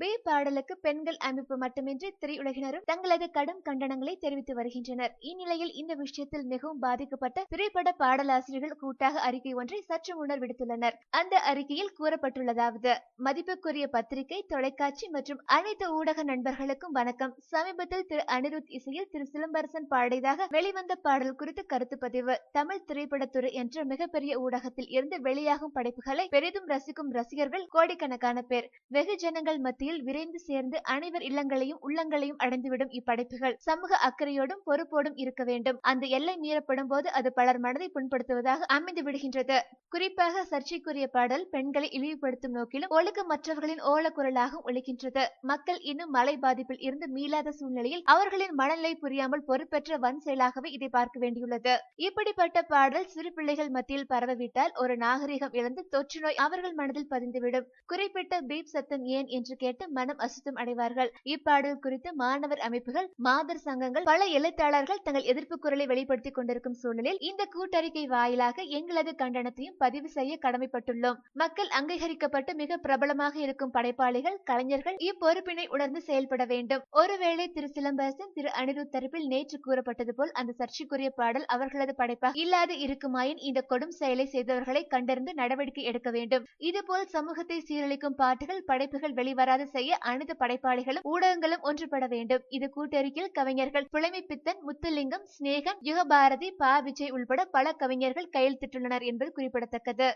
பே பாடலுக்கு பெண்கள் அமைப்பு மட்டுமின்றி திரையுலகினரும் தங்களது கடும் கண்டனங்களை தெரிவித்து வருகின்றனர். இந்நிலையில் இந்த விஷயத்தில் மிகவும் பாதிக்கப்பட்ட திரைப்பட பாடலாசிரியர்கள் கூட்டாக அறிக்கை ஒன்றை சற்று முன்னர் விடுத்துள்ளனர். அந்த அறிக்கையில் கூறப்பட்டுள்ளதாவது மதிப்புக்குரிய பத்திரிகை தொலைக்காட்சி மற்றும் அனைத்து ஊடக நண்பர்களுக்கும் வணக்கம். சமீபத்தில் திரு அனிருத் இசையில் திரு சிலம்பரசன் பாடியதாக வெளிவந்த பாடல் குறித்து கருத்து பதிவு தமிழ் திரைப்படத்துறை என்ற மிகப்பெரிய ஊடகத்தில் இருந்து வெளியாகும் படைப்புகளை பெரிதும் ரசிக்கும் ரசிகர்கள் கோடிக்கணக்கான பேர். வெகுஜனங்கள் மத்தியில் விரைந்து சேர்ந்து அனைவர் இல்லங்களையும் உள்ளங்களையும் அடைந்துவிடும் இப்படைப்புகள். சமூக அக்கறையோடும் பொறுப்போடும் இருக்க வேண்டும். அந்த எல்லை மீறப்படும் போது அது பலர் மனதை புண்படுத்துவதாக அமைந்து விடுகின்றது. குறிப்பாக சர்ச்சைக்குரிய பாடல் பெண்களை இழிவுபடுத்தும் நோக்கிலும் ஒழுக்கமற்றவர்களின் ஓலக்குரலாகவும் ஒழிக்கின்றது. மக்கள் இன்னும் மழை பாதிப்பில் இருந்து மீளாத சூழ்நிலையில் அவர்களின் மனநிலை புரியாமல் பொறுப்பற்ற வன் செயலாகவே இதை பார்க்க வேண்டியுள்ளது. இப்படிப்பட்ட பாடல் சிறு பிள்ளைகள் மத்தியில் பரவவிட்டால் ஒரு நாகரிகம் இழந்து தொற்று நோய் அவர்கள் மனதில் பதிந்துவிடும். குறிப்பிட்ட பீப் சத்தம் ஏன் என்று கேட்டு கேட்டு மனம் அசுத்தம் அடைவார்கள். இப்பாடல் குறித்து மாணவர் அமைப்புகள் மாதர் சங்கங்கள் பல எழுத்தாளர்கள் தங்கள் எதிர்ப்பு குரலை வெளிப்படுத்திக் கொண்டிருக்கும் சூழலில் இந்த கூட்டறிக்கை வாயிலாக எங்களது கண்டனத்தையும் பதிவு செய்ய கடமைப்பட்டுள்ளோம். மக்கள் அங்கீகரிக்கப்பட்டு மிக பிரபலமாக இருக்கும் படைப்பாளிகள் கலைஞர்கள் இப்பொறுப்பினை உணர்ந்து செயல்பட வேண்டும். ஒருவேளை திரு சிலம்பரசன் திரு அனிருத் தரப்பில் நேற்று கூறப்பட்டது போல் அந்த சர்ச்சைக்குரிய பாடல் அவர்களது படைப்பாக இல்லாது இருக்குமாயின் இந்த கொடும் செயலை செய்தவர்களை கண்டறிந்து நடவடிக்கை எடுக்க வேண்டும். இதுபோல் சமூகத்தை சீரழிக்கும் பாட்டுகள் படைப்புகள் வெளிவராத செய்ய அனைத்து படைப்பாளிகளும் ஊடகங்களும் ஒன்றுபட வேண்டும். இது கூட்டறிக்கையில் கவிஞர்கள் புலமை பித்தன் முத்துலிங்கம் சிநேகம் யுகபாரதி பா. விஜய் உள்பட பல கவிஞர்கள் கையெழுத்திட்டுள்ளனர் என்பது குறிப்பிடத்தக்கது.